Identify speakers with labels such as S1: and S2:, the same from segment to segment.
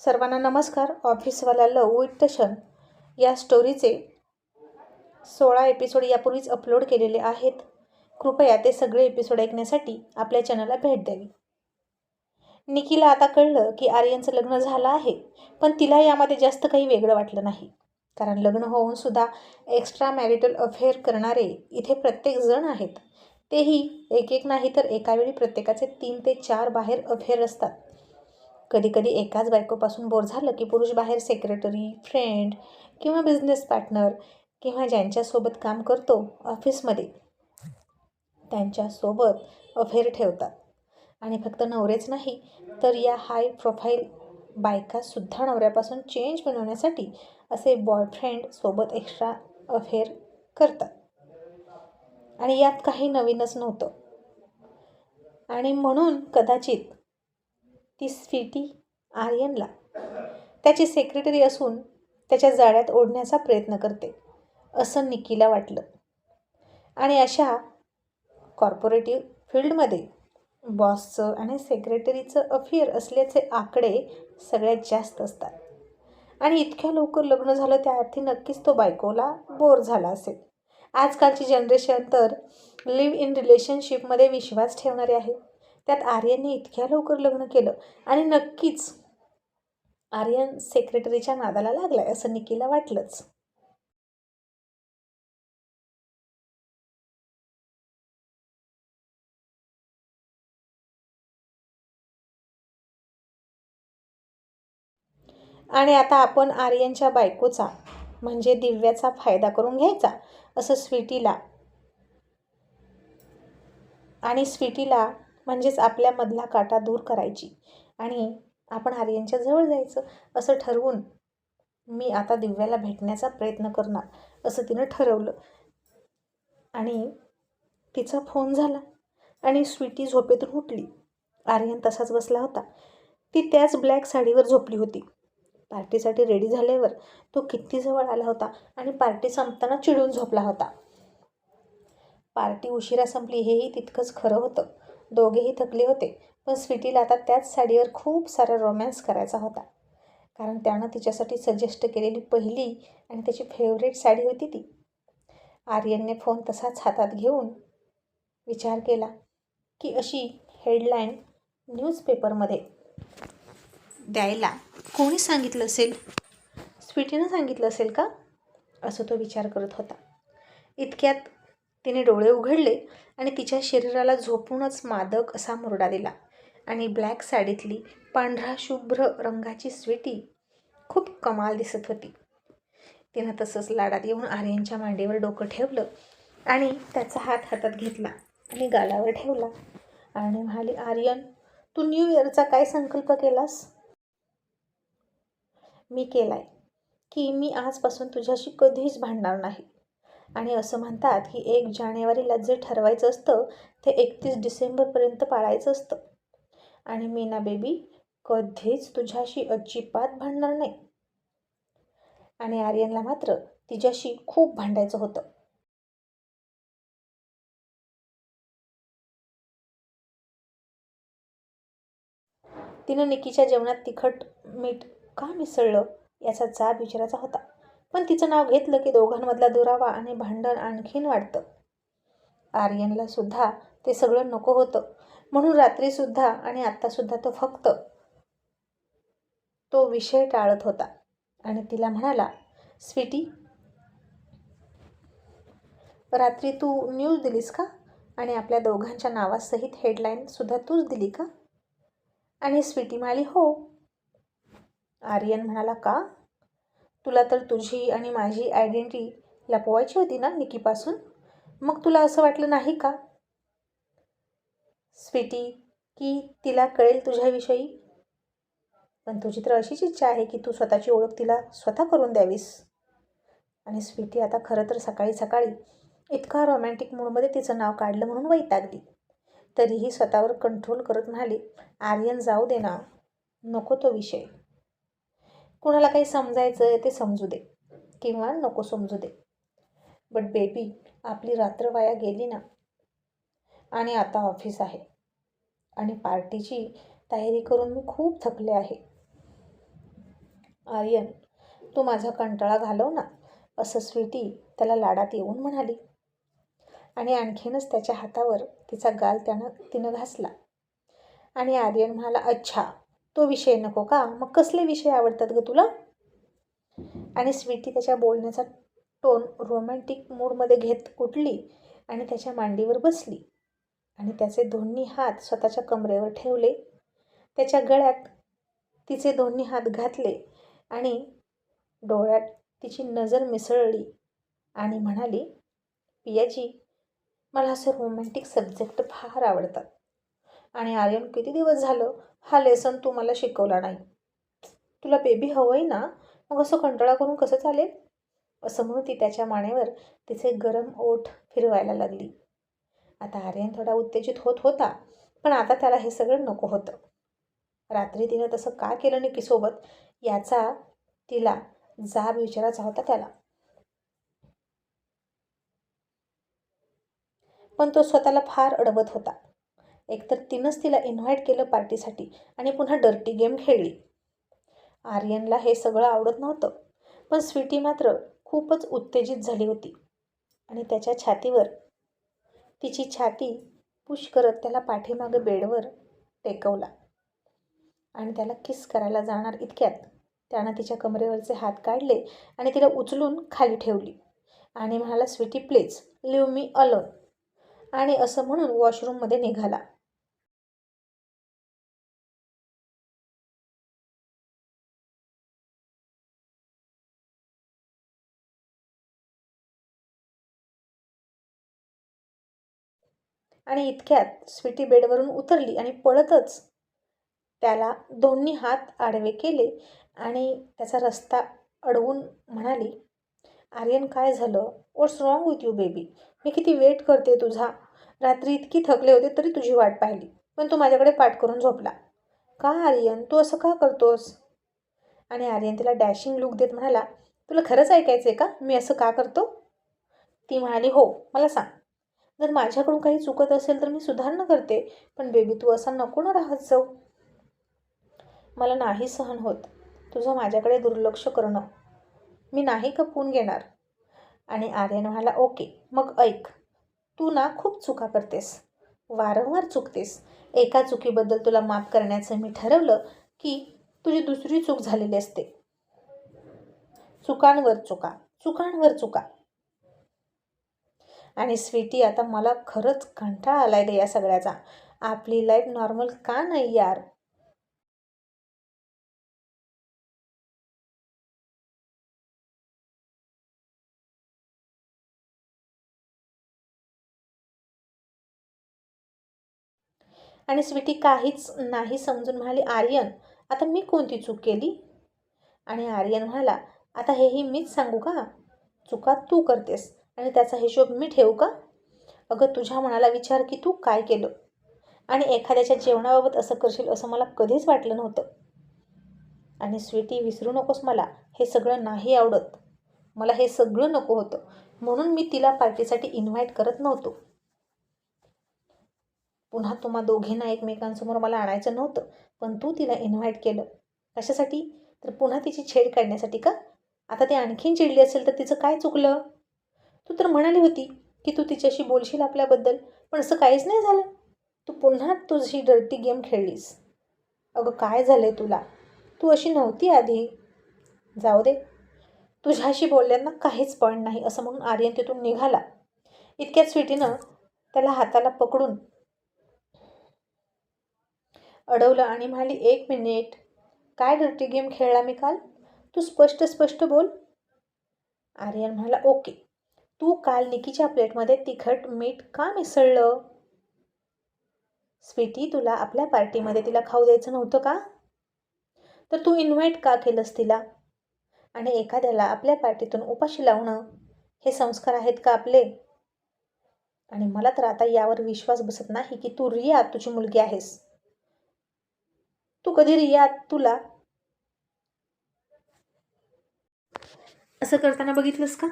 S1: सर्वांना नमस्कार. ऑफिसवाला लव विथ टशन या स्टोरीचे सोळा एपिसोड यापूर्वीच अपलोड केलेले आहेत. कृपया ते सगळे एपिसोड ऐकण्यासाठी आपल्या चॅनलला भेट द्यावी. निकीला आता कळलं की आर्यनचं लग्न झालं आहे पण तिला यामध्ये जास्त काही वेगळं वाटलं नाही. कारण लग्न होऊन सुद्धा एक्स्ट्रा मॅरिटल अफेअर करणारे इथे प्रत्येक जण आहेत. तेही एक एक नाही तर एकावेळी प्रत्येकाचे तीन ते चार बाहेर अफेअर असतात. कधीकधी एकाच बायकोपासून बोर झालं की पुरुष बाहेर सेक्रेटरी फ्रेंड किंवा बिझनेस पार्टनर किंवा ज्यांच्यासोबत काम करतो ऑफिसमध्ये त्यांच्यासोबत अफेअर ठेवतात. आणि फक्त नवरेच नाही तर या हाय प्रोफाईल बायकासुद्धा नवऱ्यापासून चेंज बनवण्यासाठी असे बॉयफ्रेंड सोबत एक्स्ट्रा अफेअर करतात. आणि यात काही नवीनच नव्हतं. आणि म्हणून कदाचित ती स्वीटी आर्यनला. त्याची सेक्रेटरी असून त्याच्या जाळ्यात ओढण्याचा प्रयत्न करते असं निकीला वाटलं. आणि अशा कॉर्पोरेटिव्ह फील्डमध्ये बॉसचं आणि सेक्रेटरीचं अफेअर असल्याचे आकडे सगळ्यात जास्त असतात. आणि इतक्या लवकर लग्न झालं त्या अर्थी नक्कीच तो बायकोला बोर झाला असेल. आजकालची जनरेशन तर लिव्ह इन रिलेशनशिपमध्ये विश्वास ठेवणारे आहे. त्यात आर्यनने इतक्या लवकर लग्न केलं आणि नक्कीच आर्यन सेक्रेटरीच्या नादाला लागलाय असं निकीला वाटलंच. आणि आता आपण आर्यनच्या बायकोचा म्हणजे दिव्याचा फायदा करून घ्यायचा असं स्वीटीला आणि स्वीटीला म्हणजेच आपल्यामधला काटा दूर करायची. आणि आपण आर्यनच्या जवळ जायचं असं ठरवून मी आता दिव्याला भेटण्याचा प्रयत्न करणार असं तिनं ठरवलं. आणि तिचा फोन झाला आणि स्वीटी झोपेतून उठली. आर्यन तसाच बसला होता. ती त्याच ब्लॅक साडीवर झोपली होती. पार्टीसाठी रेडी झाल्यावर तो किती जवळ आला होता आणि पार्टी संपताना चिडून झोपला होता. पार्टी उशिरा संपली हेही तितकंच खरं होतं. दोघेही थकले होते पण स्वीटीला आता त्याच साडीवर खूप सारा रोमॅन्स करायचा होता. कारण त्यानं तिच्यासाठी सजेस्ट केलेली पहिली आणि त्याची फेवरेट साडी होती ती. आर्यनने फोन तसाच हातात घेऊन विचार केला की अशी हेडलाईन न्यूजपेपरमध्ये द्यायला कोणी सांगितलं असेल? स्वीटीनं सांगितलं असेल का? असं तो विचार करत होता. इतक्यात तिने डोळे उघडले आणि तिच्या शरीराला झोपूनच मादक असा मुरडा दिला. आणि ब्लॅक साडीतली पांढरा शुभ्र रंगाची स्वीटी खूप कमाल दिसत होती. तिनं तसंच लाडात येऊन आर्यनच्या मांडीवर डोकं ठेवलं आणि त्याचा हात हातात घेतला आणि गालावर ठेवला. आणि म्हणाली आर्यन तू न्यू इयरचा काय संकल्प केलास? मी केलाय की मी आजपासून तुझ्याशी कधीच भांडणार नाही. आणि असं म्हणतात की एक जानेवारीला जे ठरवायचं असतं ते एकतीस डिसेंबरपर्यंत पाळायचं असतं. आणि मीना बेबी कधीच तुझ्याशी अजिबात भांडणार नाही. आणि आर्यनला मात्र तिच्याशी खूप भांडायचं होतं. तिनं निकीच्या जेवणात तिखट मीठ का मिसळलं याचा जाब विचारायचा होता. पण तिचं नाव घेतलं की दोघांमधला दुरावा आणि भांडण आणखीन वाढतं. आर्यनला सुद्धा ते सगळं नको होतं. म्हणून रात्रीसुद्धा आणि आत्तासुद्धा तो फक्त तो विषय टाळत होता. आणि तिला म्हणाला स्वीटी रात्री तू न्यूज दिलीस का? आणि आपल्या दोघांच्या नावासहित हेडलाईनसुद्धा तूच दिली का? आणि स्वीटी म्हणाली हो. आर्यन म्हणाला का? तुला तर तुझी आणि माझी आयडेंटिटी लपवायची होती ना निकीपासून? मग तुला असं वाटलं नाही का? स्वीटी की तिला कळेल तुझ्याविषयी? पण तुझी तर अशीच इच्छा आहे की तू स्वतःची ओळख तिला स्वतः करून द्यावीस. आणि स्वीटी आता खरं तर सकाळी सकाळी इतका रोमॅन्टिक मूडमध्ये तिचं नाव काढलं म्हणून वैतागली. तरीही स्वतःवर कंट्रोल करत म्हणाली आर्यन जाऊ दे ना. नको तो विषय. कुणाला काही समजायचं आहे ते समजू दे किंवा नको समजू दे. बट बेबी आपली रात्र वाया गेली ना. आणि आता ऑफिस आहे. आणि पार्टीची तयारी करून मी खूप थकले आहे. आर्यन तू माझा कंटाळा घालव ना. असं स्वीटी त्याला लाडात येऊन म्हणाली. आणि आणखीनच त्याच्या हातावर तिचा गाल त्यानं तिनं घासला. आणि आर्यन म्हणाला अच्छा तो विषय नको का? मग कसले विषय आवडतात ग तुला? आणि स्वीटी त्याच्या बोलण्याचा टोन रोमॅन्टिक मूडमध्ये घेत उठली आणि त्याच्या मांडीवर बसली. आणि त्याचे दोन्ही हात स्वतःच्या कमरेवर ठेवले. त्याच्या गळ्यात तिचे दोन्ही हात घातले आणि डोळ्यात तिची नजर मिसळली आणि म्हणाली पियाजी मला असे रोमॅन्टिक सब्जेक्ट फार आवडतात. आणि आर्यन किती दिवस झालं हा लेसन तू मला शिकवला नाही. तुला बेबी हवंय ना मग असं कंटाळा करून कसं चालेल? असं म्हणून ती त्याच्या मानेवर तिचे गरम ओठ फिरवायला लागली. आता आर्यन थोडा उत्तेजित होत होता पण आता त्याला हे सगळं नको होतं. रात्री तिनं तसं का केलं निकीसोबत? याचा तिला जाब विचारायचा होता त्याला. पण तो स्वतःला फार अडवत होता. एकतर तिनंच तिला इन्व्हाइट केलं पार्टीसाठी आणि पुन्हा डर्टी गेम खेळली. आर्यनला हे सगळं आवडत नव्हतं पण स्वीटी मात्र खूपच उत्तेजित झाली होती. आणि त्याच्या छातीवर तिची छाती पुश करत त्याला पाठीमागं बेडवर टेकवला. आणि त्याला किस करायला जाणार इतक्यात त्यानं तिच्या कमरेवरचे हात काढले आणि तिला उचलून खाली ठेवली. आणि म्हणाला sweetie please leave me alone आणि असं म्हणून वॉशरूममध्ये निघाला. आणि इतक्यात स्वीटी बेडवरून उतरली आणि पळतच त्याला दोन्ही हात आडवे केले आणि त्याचा रस्ता अडवून म्हणाली आर्यन काय झालं? What's wrong with you baby मी किती वेट करते तुझा. रात्री इतकी थकले होते तरी तुझी वाट पाहिली पण तू माझ्याकडे पाठ करून झोपला. का आर्यन? तू असं का करतोस? आणि आर्यन तिला डॅशिंग लुक देत म्हणाला तुला खरंच ऐकायचं आहे का? मी असं का करतो? ती म्हणाली हो मला सांग. जर माझ्याकडून काही चुकत असेल तर मी सुधारणा करते. पण बेबी तू असा नको ना राहत जाऊ. मला नाही सहन होत. तुझं माझ्याकडे दुर्लक्ष करणं. मी नाही खपवून घेणार. आणि आर्यन म्हणाला ओके मग ऐक. तू ना खूप चुका करतेस. वारंवार चुकतेस. एका चुकीबद्दल तुला माफ करण्याचं मी ठरवलं की तुझी दुसरी चूक झालेली असते. चुकांवर चुका. चुकांवर चुका. आणि स्वीटी आता मला खरंच कंटाळा आलाय ग या सगळ्याचा. आपली लाईफ नॉर्मल का नाही यार? आणि स्वीटी काहीच नाही समजून म्हणाली आर्यन आता मी कोणती चूक केली? आणि आर्यन म्हणाला आता हेही मीच सांगू का? चुका तू करतेस. आणि त्याचा हिशोब मी ठेवू का? अगं तुझ्या मनाला विचार की तू काय केलं? आणि एखाद्याच्या जेवणाबाबत असं करशील असं मला कधीच वाटलं नव्हतं. आणि स्वीटी विसरू नकोस मला. हे सगळं नाही आवडत. मला हे सगळं नको होतं. म्हणून मी तिला पार्टीसाठी इन्व्हाइट करत नव्हतो. पुन्हा तुम्हा दोघींना एकमेकांसमोर मला आणायचं नव्हतं पण तू तिला इन्व्हाइट केलं. कशासाठी? तर पुन्हा तिची छेड काढण्यासाठी का? आता ती आणखीन चिडली असेल तर तिचं काय चुकलं? तू तर म्हणाली होती की तू तिच्याशी बोलशील आपल्याबद्दल पण असं काहीच नाही झालं. तू पुन्हा तुझी डर्टी गेम खेळलीस. अगं काय झालं आहे तुला? तू अशी नव्हती आधी. जाऊ दे. तुझ्याशी बोलल्यांना काहीच पॉईंट नाही असं म्हणून आर्यन तिथून निघाला. इतक्याच स्वीटीनं त्याला हाताला पकडून अडवलं आणि म्हणाली एक मिनिट काय डर्टी गेम खेळला मी काल? तू स्पष्ट स्पष्ट बोल. आर्यन म्हणाला ओके. तू काल निकीच्या प्लेटमध्ये तिखट मीठ का मिसळलं? स्वीटी तुला आपल्या पार्टीमध्ये तिला खाऊ द्यायचं नव्हतं का? तर तू इन्व्हाइट का केलंस तिला? आणि एखाद्याला आपल्या पार्टीतून उपाशी लावणं हे संस्कार आहेत का आपले? आणि मला तर आता यावर विश्वास बसत नाही की तू रिया तुझी मुलगी आहेस. तू कधी रिया तुला? असं करताना बघितलंस का?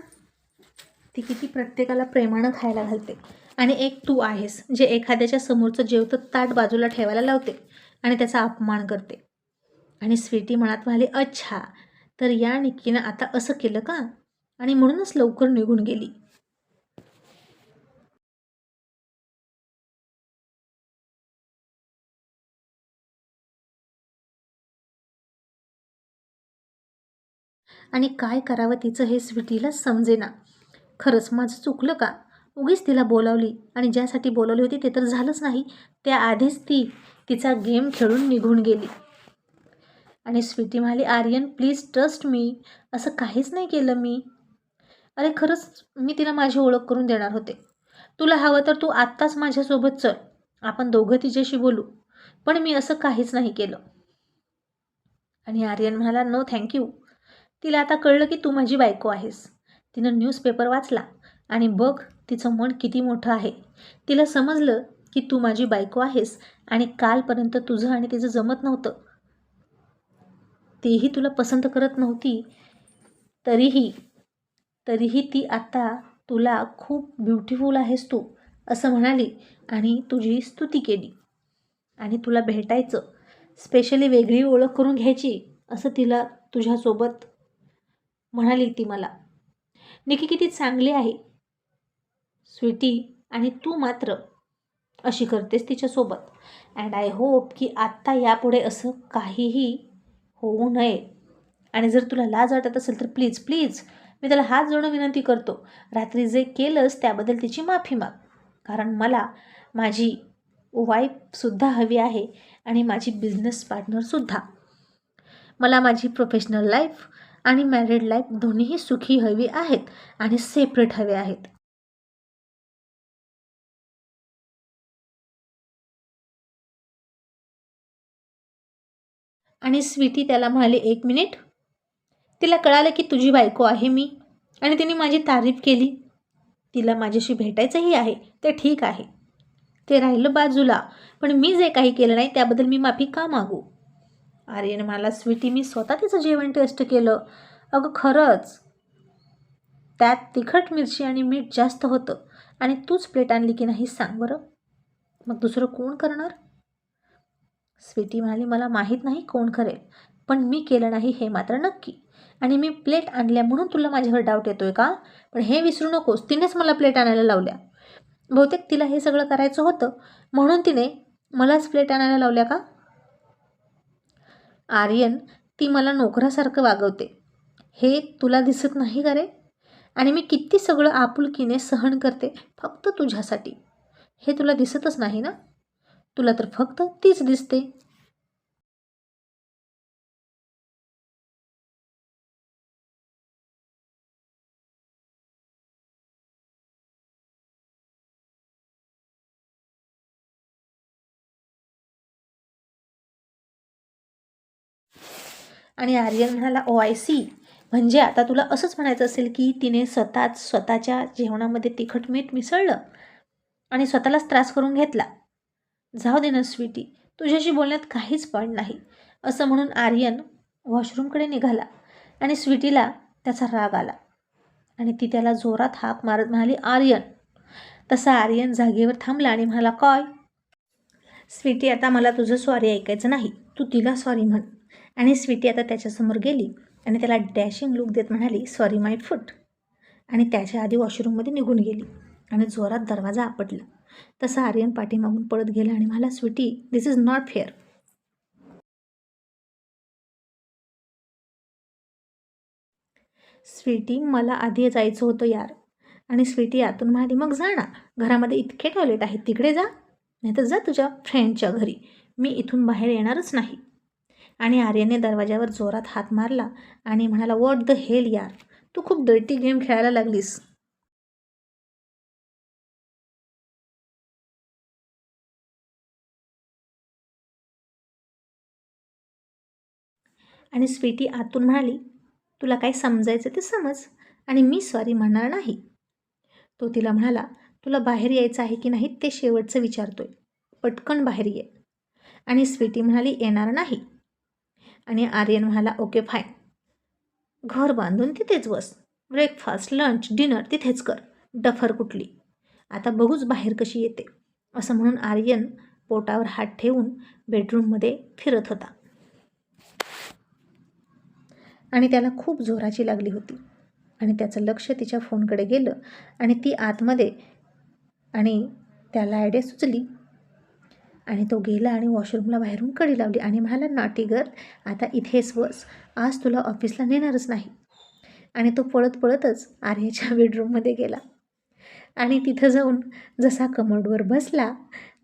S1: ती किती प्रत्येकाला प्रेमानं खायला घालते. आणि एक तू आहेस जे एखाद्याच्या समोरचं जेवतं ताट बाजूला ठेवायला लावते आणि त्याचा अपमान करते. आणि स्वीटी मनात म्हणाली अच्छा तर या निकीनं आता असं केलं का? आणि म्हणूनच लवकर निघून गेली. आणि काय करावं तिचं हे स्वीटीला समजेना. खरंच माझं चुकलं का? उगीच तिला बोलावली आणि ज्यासाठी बोलावली होती ते तर झालंच नाही. त्याआधीच ती तिचा गेम खेळून निघून गेली. आणि स्वीटी म्हणाली आर्यन प्लीज ट्रस्ट मी. असं काहीच नाही केलं मी. अरे खरंच मी तिला माझी ओळख करून देणार होते. तुला हवं तर तू आत्ताच माझ्यासोबत चल. आपण दोघं तिच्याशी बोलू. पण मी असं काहीच नाही केलं. आणि आर्यन म्हणाला नो थँक्यू तिला आता कळलं की तू माझी बायको आहेस. तिनं न्यूजपेपर वाचला आणि बघ तिचं मन किती मोठं आहे. तिला समजलं की तू माझी बायको आहेस आणि कालपर्यंत तुझं आणि तिचं जमत नव्हतं. तेही तुला पसंत करत नव्हती. तरीही तरीही ती आता तुला खूप ब्युटिफुल आहेस तू असं म्हणाली आणि तुझी स्तुती केली. आणि तुला भेटायचं स्पेशली वेगळी ओळख करून घ्यायची असं तिला तुझ्यासोबत म्हणाली ती मला. निकी किती चांगली आहे. स्वीटी आणि तू मात्र अशी करतेस तिच्यासोबत. अँड आय होप की आत्ता यापुढे असं काहीही होऊ नये. आणि जर तुला लाज वाटत असेल तर प्लीज प्लीज मी त्याला हात जोडून विनंती करतो. रात्री जे केलंस त्याबद्दल तिची माफी माग. कारण मला माझी वाईफसुद्धा हवी आहे आणि माझी बिझनेस पार्टनरसुद्धा मला माझी प्रोफेशनल लाईफ आणि मॅरिड लाईफ दोन्हीही सुखी हवी आहेत आणि सेपरेट हवे आहेत. आणि स्वीटी त्याला म्हणाली एक मिनिट तिला कळालं की तुझी बायको आहे मी आणि तिने माझी तारीफ केली. तिला माझ्याशी भेटायचंही आहे ते ठीक आहे. ते राहिलं बाजूला पण मी जे काही केलं नाही त्याबद्दल मी माफी का मागू? आर्यन मला स्वीटी मी स्वतः तिचं जेवण टेस्ट केलं. अगं खरंच. त्यात तिखट मिरची आणि मीठ जास्त होतं. आणि तूच प्लेट आणली की नाही सांग बरं. मग दुसरं कोण करणार? स्वीटी म्हणाली मला माहीत नाही कोण करेल पण मी केलं नाही हे मात्र नक्की. आणि मी प्लेट आणल्या म्हणून तुला माझ्यावर डाऊट येतोय का? पण हे विसरू नकोस तिनेच मला प्लेट आणायला लावल्या. बहुतेक तिला हे सगळं करायचं होतं. म्हणून तिने मलाच प्लेट आणायला लावल्या का? आर्यन ती मला नोकरासारखं वागवते. हे तुला दिसत नाही का रे? आणि मी किती सगळं आपुलकीने सहन करते फक्त तुझ्यासाठी. हे तुला दिसतच नाही ना? तुला तर फक्त तीच दिसते. आणि आर्यन म्हणाला ओ आय सी म्हणजे आता तुला असंच म्हणायचं असेल की तिने स्वतःच स्वतःच्या जेवणामध्ये तिखट मीठ मिसळलं आणि स्वतःलाच त्रास करून घेतला. जाऊ दे ना स्वीटी तुझ्याशी बोलण्यात काहीच पॉईंट नाही. असं म्हणून आर्यन वॉशरूमकडे निघाला आणि स्वीटीला त्याचा राग आला. आणि ती त्याला जोरात हाक मारत म्हणाली आर्यन. तसा आर्यन जागेवर थांबला आणि म्हणाला काय? स्वीटी आता मला तुझं सॉरी ऐकायचं नाही. तू तिला सॉरी म्हण. आणि स्वीटी आता त्याच्यासमोर गेली आणि त्याला डॅशिंग लुक देत म्हणाली सॉरी माय फुट आणि त्याच्या आधी वॉशरूममध्ये निघून गेली आणि जोरात दरवाजा आपटला. तसा आर्यन पाठीमागून पळत गेला आणि मला sweetie this is not fair sweetie मला आधी जायचं होतं यार. आणि स्वीटी आतून म्हणाली मग जा ना घरामध्ये इतके टॉयलेट आहेत तिकडे जा. नाही तर जा तुझ्या फ्रेंडच्या घरी. मी इथून बाहेर येणारच नाही. आणि आर्यने दरवाजावर जोरात हात मारला आणि म्हणाला वॉट द हेल यार? तू खूप डर्टी गेम खेळायला लागलीस. आणि स्वीटी आतून म्हणाली तुला काय समजायचं ते समज आणि मी सॉरी म्हणणार नाही. तो तिला म्हणाला तुला बाहेर यायचं आहे की नाही ते शेवटचं विचारतोय. पटकन बाहेर ये. आणि स्वीटी म्हणाली येणार नाही. आणि आर्यन म्हणाला ओके फाईन घर बांधून तिथेच बस. ब्रेकफास्ट लंच डिनर तिथेच कर. डफर कुठली? आता बघूच बाहेर कशी येते. असं म्हणून आर्यन पोटावर हात ठेवून बेडरूममध्ये फिरत होता. आणि त्याला खूप जोराची लागली होती. आणि त्याचं लक्ष तिच्या फोनकडे गेलं आणि ती आतमध्ये आणि त्याला आयडिया सुचली आणि तो गेला आणि वॉशरूमला बाहेरून कडी लावली आणि म्हणाला नाटी गर्ल आता इथेच बस. आज तुला ऑफिसला नेणारच नाही. आणि तो पळत पळतच आर्याच्या बेडरूममध्ये गेला. आणि तिथं जाऊन जसा कमोडवर बसला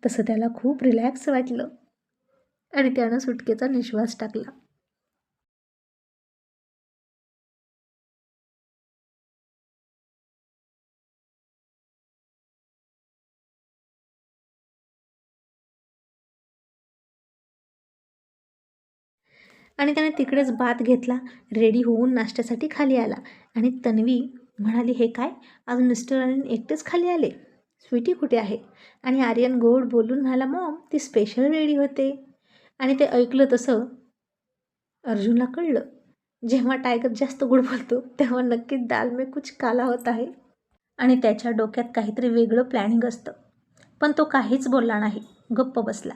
S1: तसं त्याला खूप रिलॅक्स वाटलं. आणि त्यानं सुटकेचा निश्वास टाकला. आणि त्याने तिकडेच बात घेतला रेडी होऊन नाश्त्यासाठी खाली आला. आणि तन्वी म्हणाली हे काय? आज मिस्टर आणि एकटेच खाली आले? स्वीटी कुठे आहे? आणि आर्यन गोड बोलून म्हणाला मॉम ती स्पेशल रेडी होते. आणि ते ऐकलं तसं अर्जुनला कळलं. जेव्हा टायगर जास्त गोड बोलतो तेव्हा नक्कीच दाल में कुछ काला होत आहे. आणि त्याच्या डोक्यात काहीतरी वेगळं प्लॅनिंग असतं. पण तो काहीच बोलला नाही. गप्प बसला.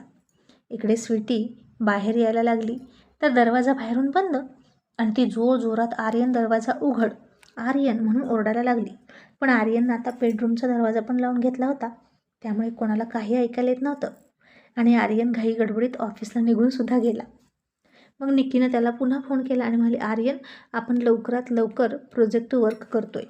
S1: इकडे स्वीटी बाहेर यायला लागली. तर दरवाजा बाहेरून बंद आणि ती जोर जोरात आर्यन दरवाजा उघड. आर्यन म्हणून ओरडायला लागली. पण आर्यननं आता बेडरूमचा दरवाजा पण लावून घेतला होता. त्यामुळे कोणाला काही ऐकायला येत नव्हतं. आणि आर्यन घाई गडबडीत ऑफिसला निघूनसुद्धा गेला. मग निकीनं त्याला पुन्हा फोन केला आणि म्हणाले आर्यन आपण लवकरात लवकर प्रोजेक्ट वर्क करतोय.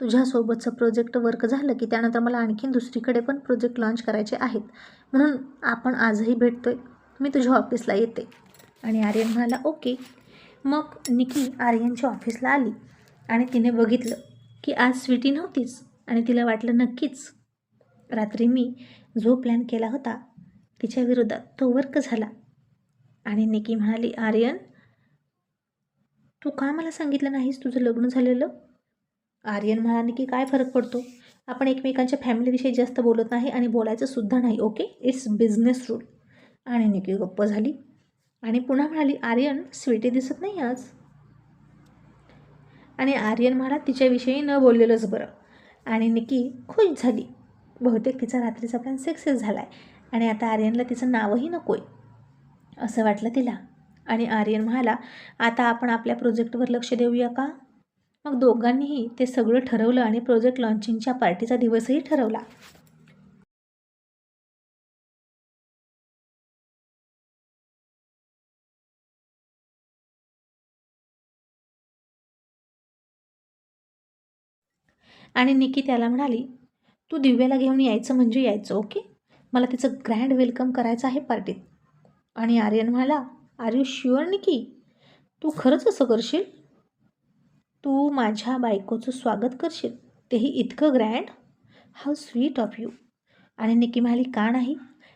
S1: तुझ्यासोबतचं प्रोजेक्ट वर्क झालं की त्यानंतर मला आणखीन दुसरीकडे पण प्रोजेक्ट लॉन्च करायचे आहेत. म्हणून आपण आजही भेटतोय. मी तुझ्या ऑफिसला येते. आणि आर्यन म्हणाला ओके. मग निकी आर्यनच्या ऑफिसला आली आणि तिने बघितलं की आज स्वीटी नव्हतीच आणि तिला वाटलं नक्कीच. रात्री मी जो प्लॅन केला होता तिच्या विरोधात तो वर्क झाला. आणि निकी म्हणाली आर्यन तू का मला सांगितलं नाहीस तुझं लग्न झालेलं? आर्यन म्हणाले की काय फरक पडतो? आपण एकमेकांच्या फॅमिलीविषयी जास्त बोलत नाही आणि बोलायचं सुद्धा नाही ओके? It's business rule. आणि निकी गप्प झाली. आणि पुन्हा म्हणाली आर्यन स्वीटी दिसत नाही आज. आणि आर्यन म्हणाला तिच्याविषयी न बोललेलंच बरं. आणि निकी खुश झाली. बहुतेक तिचा रात्रीचा प्लॅन सक्सेस झाला आहे आणि आता आर्यनला तिचं नावही नको आहे असं वाटलं तिला. आणि आर्यन म्हणाला आता आपण आपल्या प्रोजेक्टवर लक्ष देऊया का? मग दोघांनीही ते सगळं ठरवलं आणि प्रोजेक्ट लॉन्चिंगच्या पार्टीचा दिवसही ठरवला. आणि निकी त्याला म्हणाली तू दिव्याला घेऊन यायचं म्हणजे यायचं ओके? मला तिचं ग्रँड वेलकम करायचं आहे पार्टीत आणि आर्यन म्हणाला आर यू शुअर निकी? तू खरंच असं करशील? तू माझ्या बायकोचं स्वागत करशील? तेही इतकं grand how sweet of you आणि निकी म्हणाली का नाही?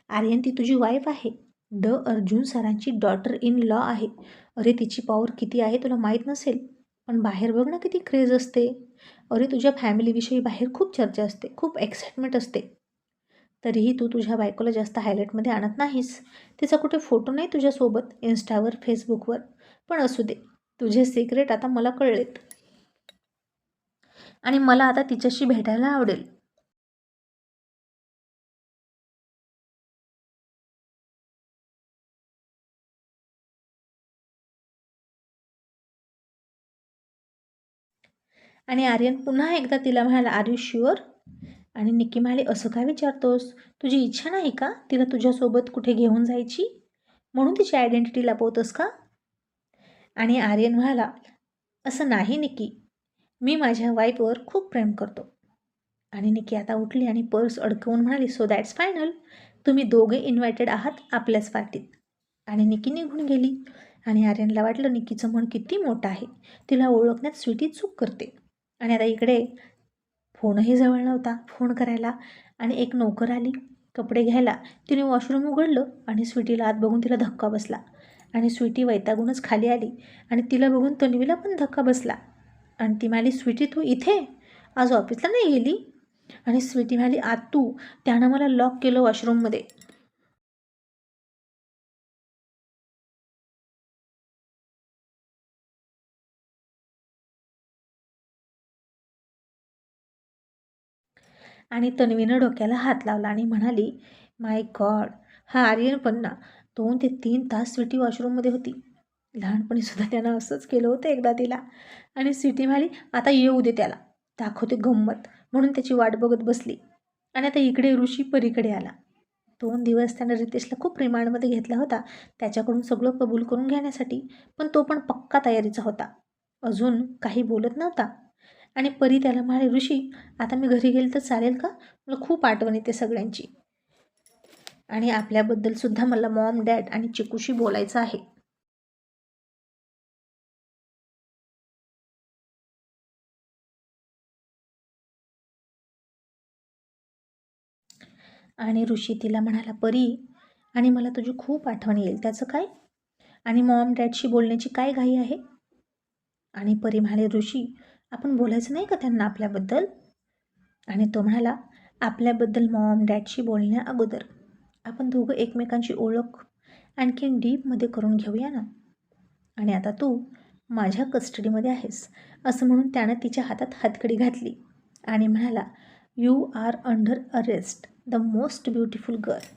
S1: आर्यन ती तुझी वाईफ आहे. द अर्जुन सरांची डॉटर इन लॉ आहे. अरे तिची पॉवर किती आहे तुला माहीत नसेल. पण बाहेर बघ ना किती क्रेज असते. अरे तुझ्या फॅमिलीविषयी बाहेर खूप चर्चा असते. खूप एक्साइटमेंट असते. तरीही तू तुझ्या बायकोला जास्त हायलाईटमध्ये आणत नाहीस. तिचा कुठे फोटो नाही तुझ्यासोबत इन्स्टावर फेसबुकवर पण असू दे. तुझे सिक्रेट आता मला कळलेत. आणि मला आता तिच्याशी भेटायला आवडेल. आणि आर्यन पुन्हा एकदा तिला म्हणाला आर यू शुअर आणि निक्की म्हणाली असं काय विचारतोस? तुझी इच्छा नाही का तिला तुझ्यासोबत कुठे घेऊन जायची? म्हणून तिची आयडेंटिटी लपवतोस का? आणि आर्यन म्हणाला असं नाही निक्की. मी माझ्या वाईफवर खूप प्रेम करतो. आणि निकी आता उठली आणि पर्स अडकवून म्हणाली सो दॅट्स फायनल तुम्ही दोघे इन्व्हायटेड आहात आपल्याच पार्टीत आणि निकी निघून गेली. आणि आर्यनला वाटलं निकीचं मन किती मोठं आहे. तिला ओळखण्यात स्वीटी चूक करते. आणि आता इकडे फोनही जवळ नव्हता. फोन करायला आणि एक नोकर आली. कपडे घ्यायला. तिने वॉशरूम उघडलं आणि स्वीटीला आत बघून तिला धक्का बसला. आणि स्वीटी वैतागूनच खाली आली. आणि तिला बघून तन्वीला पण धक्का बसला. आणि ती म्हणाली स्वीटी तू इथे? आज ऑफिसला नाही गेली? आणि स्वीटी म्हणाली आतू त्यानं मला लॉक केलं वॉशरूममध्ये आणि तन्वीनं डोक्याला हात लावला आणि म्हणाली माय गॉड हा आर्यन पण ना दोन ते तीन तास स्वीटी वॉशरूममध्ये होती. लहानपणी सुद्धा त्यानं असंच केलं होतं एकदा तिला. आणि सिटी म्हणाली आता येऊ दे त्याला. दाखवते गंमत. म्हणून त्याची वाट बघत बसली. आणि आता इकडे ऋषी परीकडे आला. दोन दिवस त्यानं रितेशला खूप रिमांडमध्ये घेतला होता त्याच्याकडून सगळं कबूल करून घेण्यासाठी. पण तो पण पक्का तयारीचा होता. अजून काही बोलत नव्हता. आणि परी त्याला म्हणाले ऋषी आता मी घरी गेले तर चालेल का? मला खूप आठवण येते सगळ्यांची. आणि आपल्याबद्दलसुद्धा मला मॉम डॅड आणि चिकूशी बोलायचं आहे. आणि ऋषी तिला म्हणाला परी आणि मला तुझी खूप आठवण येईल. त्याचं काय? आणि मॉम डॅडशी बोलण्याची काय घाई आहे? आणि परी म्हणाले ऋषी आपण बोलायचं नाही का त्यांना आपल्याबद्दल? आणि तो म्हणाला आपल्याबद्दल मॉम डॅडशी बोलण्या अगोदर आपण दोघं एकमेकांची ओळख आणखीन डीपमध्ये करून घेऊया ना? आणि आता तू माझ्या कस्टडीमध्ये आहेस असं म्हणून त्यानं तिच्या हातात हातकडी घातली आणि म्हणाला you are under arrest the most beautiful girl.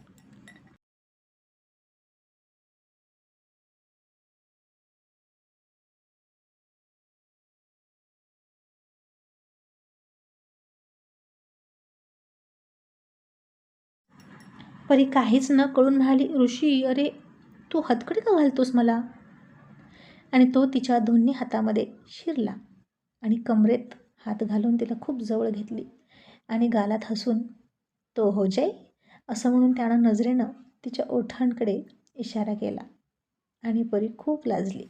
S1: Pari काहीच न कळून म्हणाली ऋषी अरे तू हतकडी का घालतोस मला? आणि तो तिच्या दोन्ही हातामध्ये शिरला आणि कमरेत हात घालून तिला खूप जवळ घेतली आणि गालात हसून तो हो जय असं म्हणून त्यानं नजरेनं तिच्या ओठांकडे इशारा केला आणि परी खूप लाजली.